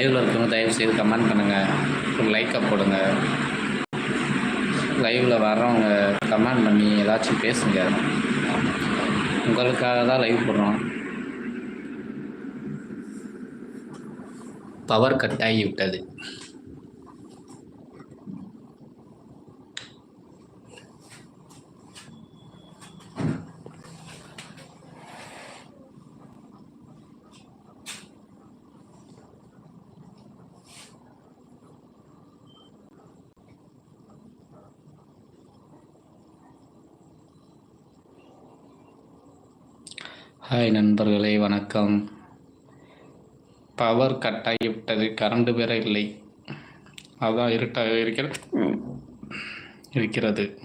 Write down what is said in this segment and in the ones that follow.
லைவில் இருக்கவங்க தயவு செய்து கமெண்ட் பண்ணுங்கள் ஒரு லைக்கை போடுங்க. லைவில் வர்றவங்க கமெண்ட் பண்ணி ஏதாச்சும் பேசுங்க. உங்களுக்காக தான் லைவ் போடுறோம். பவர் கட் ஆகி விட்டது ஹாய் நண்பர்களே வணக்கம். பவர் கட் ஆகிவிட்டது கரண்ட் வேற இல்லை. அதான் இருட்டாக இருக்கிறது. இருக்கிறது.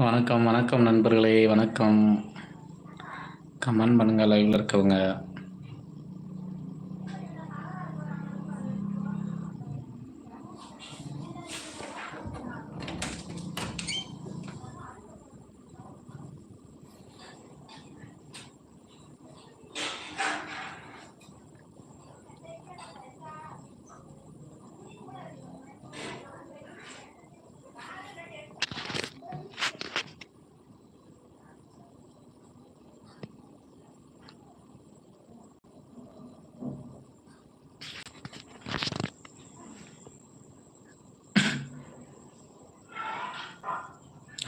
வணக்கம் வணக்கம் நண்பர்களே வணக்கம். கமெண்ட் பண்ணுங்க லைவில் இருக்கவங்க.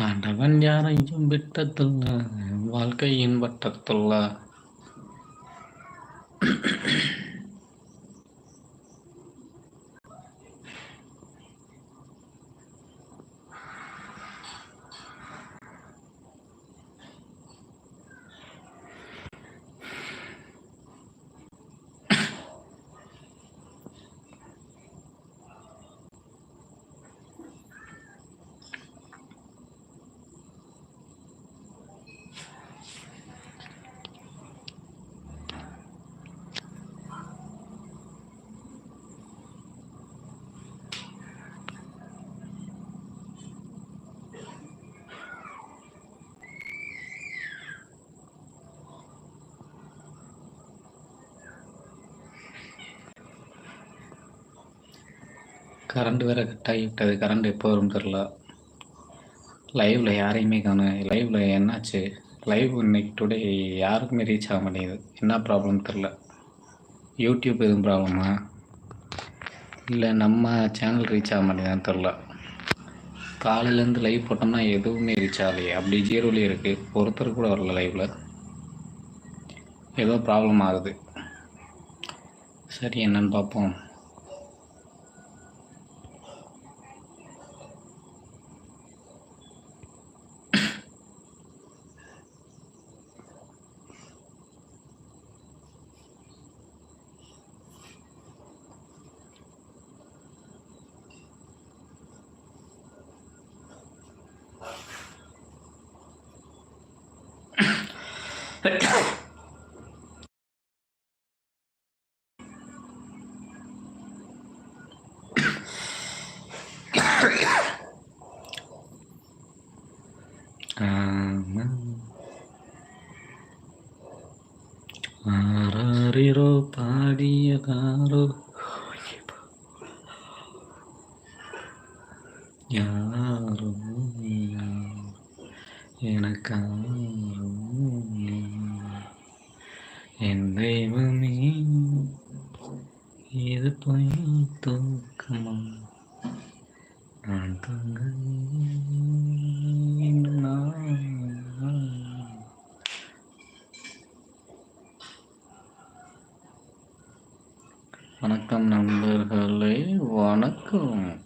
ஆண்டவன் யாரையும் விட்டதில்லை. வாழ்க்கையின் வட்டத்துள்ள. கரண்ட் வேற கட் ஆகிவிட்டது. கரண்ட் எப்போ வரும் தெரில லைவ்ல யாரையுமே காணும். லைவ்ல என்னாச்சு? லைவ் இன்னைக்கு டுடே யாருக்குமே ரீச் ஆக மாட்டேங்குது. என்ன ப்ராப்ளம் தெரில யூடியூப் எதுவும் ப்ராப்ளமா இல்லை நம்ம சேனல் ரீச் ஆக மாட்டேங்குதான்னு தெரில காலையிலேருந்து லைவ் போட்டோம்னா எதுவுமே ரீச் ஆகலையே. அப்படி ஜீரோலேயே இருக்குது ஒருத்தர் கூட வரல லைவில் ஏதோ ப்ராப்ளம் ஆகுது. சரி என்னன்னு பார்ப்போம். ആറാറിറോ പാടിയ കാറോ. യാറോ എനക്കാറോ என் தெய்வமே இது போய் தூக்கமா? நான் தூங்க வணக்கம் நண்பர்களே வணக்கம்.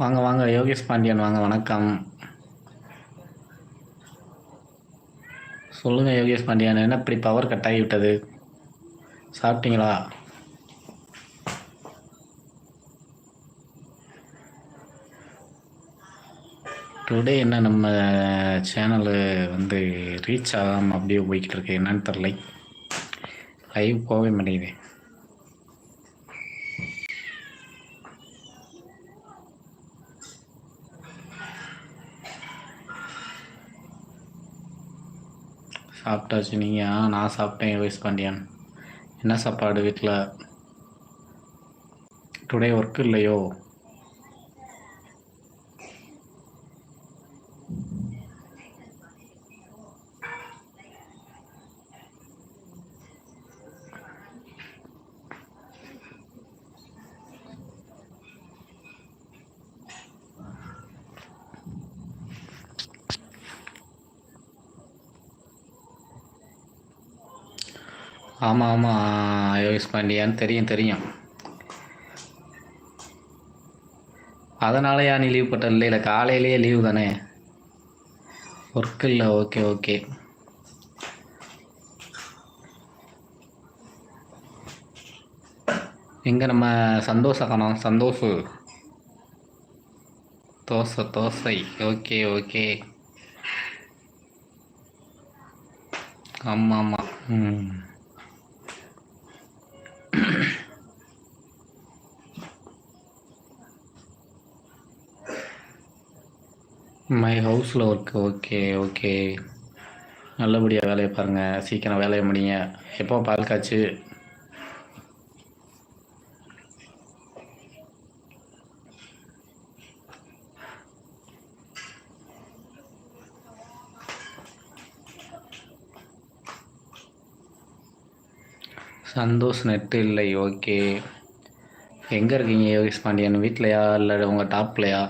வாங்க வாங்க. யோகேஷ் பாண்டியன் வாங்க. வணக்கம். சொல்லுங்கள் யோகேஷ் பாண்டியன். என்ன இப்படி பவர் கட் ஆகிவிட்டது சாப்பிட்டீங்களா? டுடே என்ன நம்ம சேனலு வந்து ரீச் ஆகாமல் அப்படியே போய்கிட்டு இருக்கு? என்னன்னு தெரில லைவ் போகவே மாட்டேங்குது. சாப்பிட்டாச்சு நீங்கள் ஆ நான் சாப்பிட்டேன் யோகேஷ் பாண்டியன் என்ன சாப்பாடு வீட்டில் டுடே ஒர்க் இல்லையோ? ஆமாம் ஆமாம் யோகேஷ் பாண்டியான்னு தெரியும் தெரியும். அதனாலயா நீ லீவ் போட்ட? இல்லை இல்லை. காலையிலேயே லீவு தானே. ஒர்க் இல்லை. ஓகே ஓகே எங்கே நம்ம சந்தோஷ கணம் சந்தோஷு. தோசை தோசை. ஓகே ஓகே ஆமாம் ஆமாம் ம். மை ஹவுஸில் ஒர்க் ஓகே ஓகே நல்லபடியாக வேலையை பாருங்கள் சீக்கிரம் வேலையை முடிங்க. எப்போ பால் காய்ச்சு? சந்தோஷ் நெட்டு இல்லை ஓகே எங்கே இருக்கீங்க யோகேஷ் பாண்டியன்? வீட்லையா இல்லை உங்கள் டாப்லையா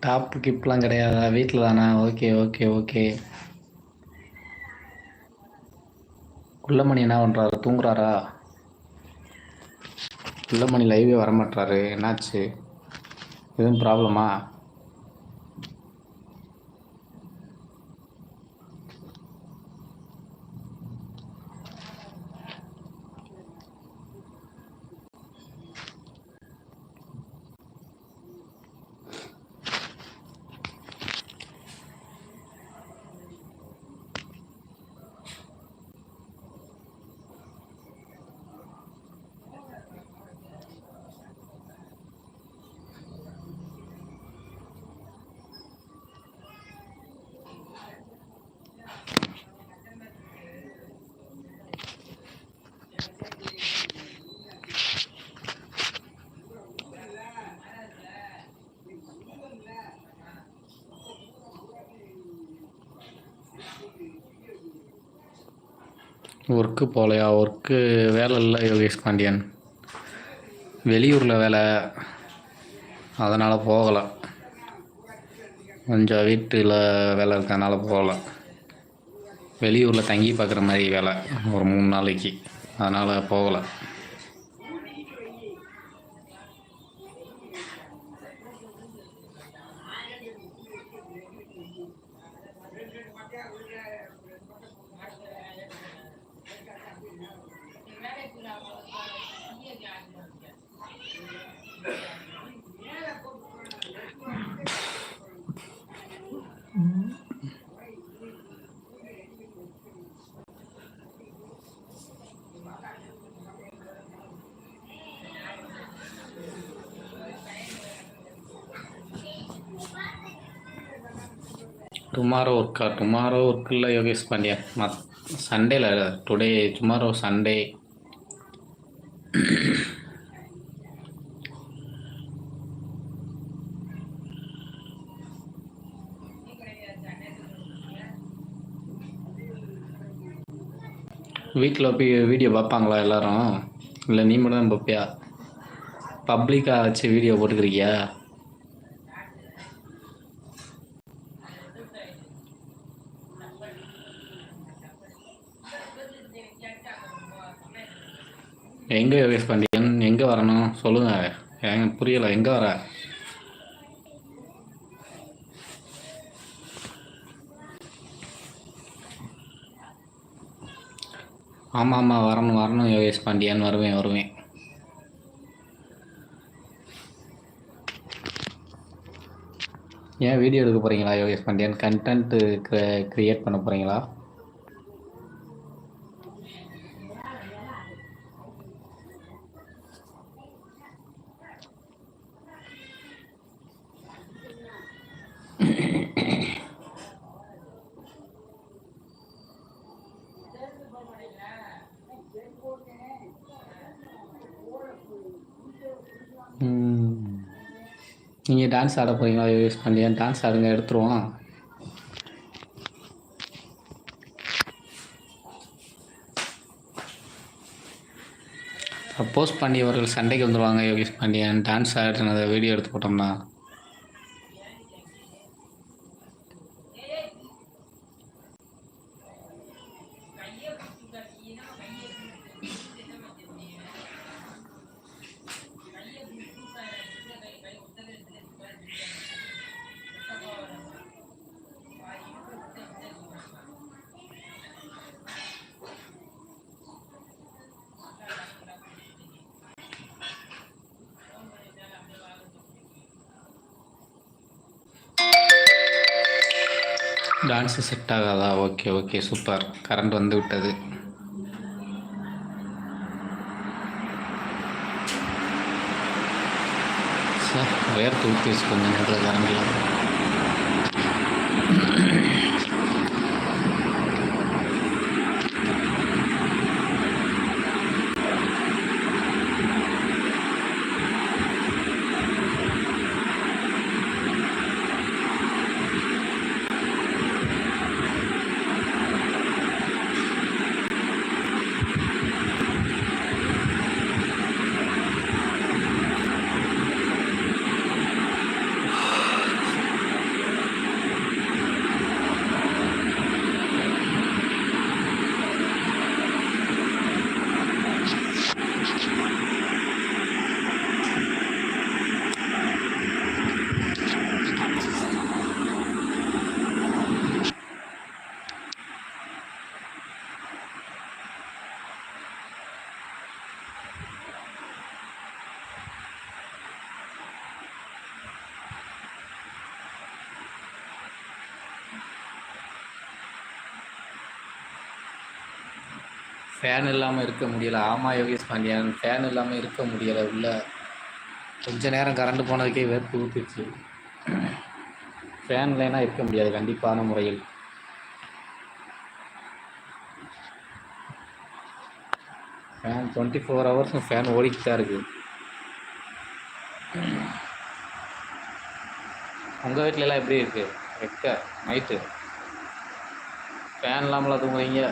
டாப் கிப்லாம் கிடையாதா? வீட்டில் தானா? ஓகே ஓகே ஓகே குள்ளமணி என்ன பண்ணுறாரு தூங்குறாரா? குள்ளமணி லைவே வரமாட்டாரு என்னாச்சு? எதுவும் ப்ராப்ளமா ஒர்க்கு போகலையா ஒர்க்கு வேலை இல்லை யோகேஷ் பாண்டியன். வெளியூரில் வேலை. அதனால் போகலை. கொஞ்சம் வீட்டில் வேலை இருக்கிறதுனால போகலை. வெளியூரில் தங்கி பார்க்குற மாதிரி வேலை ஒரு மூணு நாளைக்கு. அதனால் போகலை. டுமாரோ ஒர்க்கா டுமாரோ ஒர்க் இல்லை யோகேஷ் பாண்டியா. மத் சண்டேல டுடே டுமாரோ சண்டே வீட்டில் போய் வீடியோ பார்ப்பாங்களா எல்லாரும்? இல்லை நீ மட்டும் தான் பார்ப்பியா பப்ளிக்காக வச்சு வீடியோ போட்டுக்கிறியா? எங்கே யோகேஷ் பாண்டியன்? எங்கே வரணும்? சொல்லுங்கள் எனக்கு புரியலை. எங்கே வர? ஆமாம் ஆமாம் வரணும் வரணும் யோகேஷ் பாண்டியன். வருவேன் வருவேன். ஏன் வீடியோ எடுக்க போகிறீங்களா யோகேஷ் பாண்டியன்? கண்டென்ட்டு க்ரியேட் பண்ண போகிறீங்களா நீங்கள் டான்ஸ் ஆட போகிறீங்களா யூஸ் பாண்டியன் டான்ஸ் ஆடுங்க எடுத்துருவோம். ப்ரப்போஸ் பண்ணியவர்கள் சண்டைக்கு வந்துடுவாங்க யோகேஷ் பாண்டியன். டான்ஸ் ஆடுறது வீடியோ எடுத்து போட்டோம்னா. டான்ஸ் செட் ஆகாதா? ஓகே ஓகே சூப்பர் கரண்ட் வந்து விட்டது. சார் வேர்த்து ஊற்றிச்சு கொஞ்சம் நேரத்தில் கரண்ட் இல்லாமல் ஃபேன் இல்லாமல் இருக்க முடியலை. ஆமாம் யோகேஷ் பாண்டியன் ஃபேன் இல்லாமல் இருக்க முடியலை உள்ள. கொஞ்ச நேரம் கரண்ட் போனதுக்கே வேர்த்து ஊற்றிடுச்சு ஃபேன் இல்லைன்னா இருக்க முடியாது கண்டிப்பான முறையில். ஃபேன் டுவெண்ட்டி ஃபோர் ஹவர்ஸும் ஃபேன் ஓடிக்கிட்டு தான் இருக்குது உங்கள் வீட்டிலலாம் எப்படி இருக்குது வெக்க நைட்டு ஃபேன் இல்லாமலாம் தூங்குறீங்க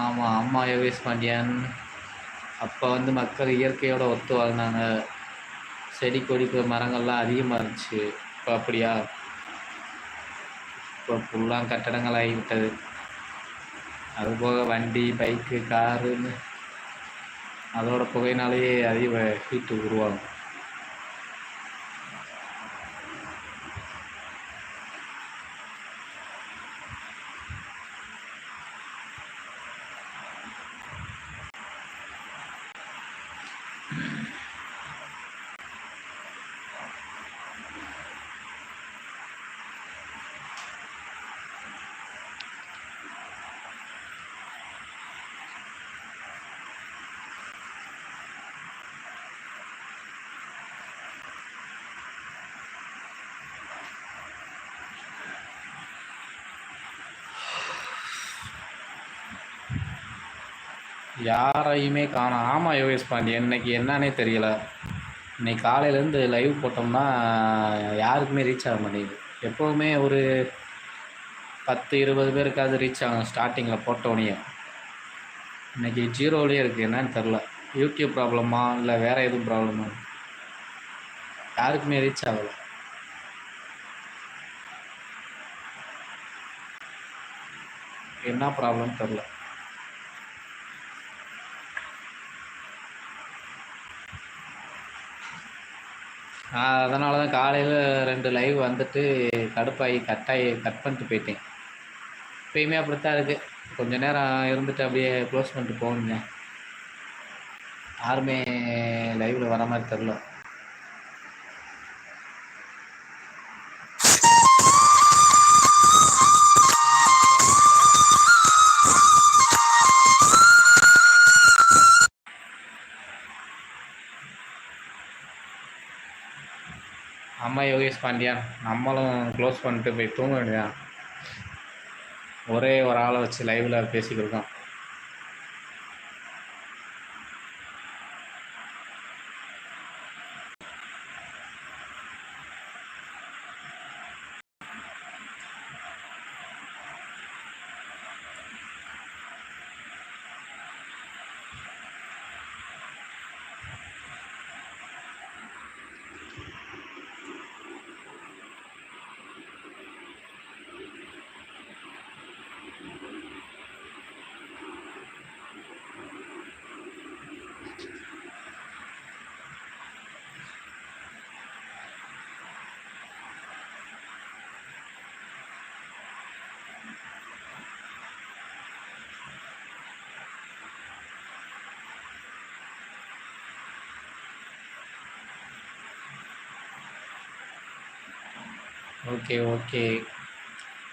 ஆமாம் ஆமாம் யோகேஷ் பாண்டியன். அப்போ வந்து மக்கள் இயற்கையோடு ஒத்து வாழ்ந்தாங்க. செடி கொடிக்கிற மரங்கள்லாம் அதிகமாக இருந்துச்சு. இப்போ அப்படியா? இப்போ ஃபுல்லாக கட்டடங்கள் ஆகிவிட்டது. அதுபோக வண்டி பைக்கு காருன்னு அதோட புகையினாலேயே அதிக ஹீட்டு உருவாகும். யாரையுமே காணோம். ஆமாம் யோகேஷ் பாண்டியன் இன்னைக்கு என்னன்னே தெரியல. இன்னைக்கு காலையிலேருந்து லைவ் போட்டோம்னா யாருக்குமே ரீச் ஆக மாட்டேங்குது. எப்போவுமே ஒரு பத்து இருபது பேருக்காவது ரீச் ஆகும் ஸ்டார்டிங்கில் போட்டோன்னே இன்னைக்கு ஜீரோலேயே இருக்குது என்னன்னு தெரில யூடியூப் ப்ராப்ளமா இல்லை வேறு எதுவும் ப்ராப்ளமா யாருக்குமே ரீச் ஆகலை. என்ன ப்ராப்ளம் தெரில அதனால தான் காலையில் ரெண்டு லைவ் வந்துட்டு கடுப்பாகி கட்டாகி கட் பண்ணிட்டு போயிட்டேன். இப்பயுமே அப்படித்தான் இருக்குது கொஞ்ச நேரம் இருந்துட்டு அப்படியே க்ளோஸ் பண்ணிட்டு போகணுங்க. யாருமே லைவில் வர மாதிரி தெரில பாண்டியா நம்மளும் க்ளோஸ் பண்ணிட்டு போய் தூங்க வேண்டியதான் ஒரே ஒரு ஆளை வச்சு லைவில் பேசிக்கிருக்கோம் ஓகே ஓகே.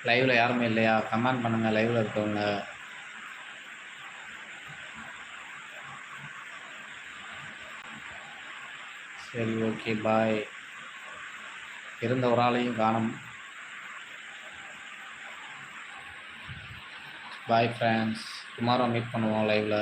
லைவில் யாருமே இல்லையா? கமெண்ட் பண்ணுங்கள் லைவில் இருக்கவங்க. சரி ஓகே பாய் இருந்த ஒரு ஆளையும் காணும். பாய் ஃப்ரெண்ட்ஸ் டுமாரோ மீட் பண்ணுவோம் லைவில்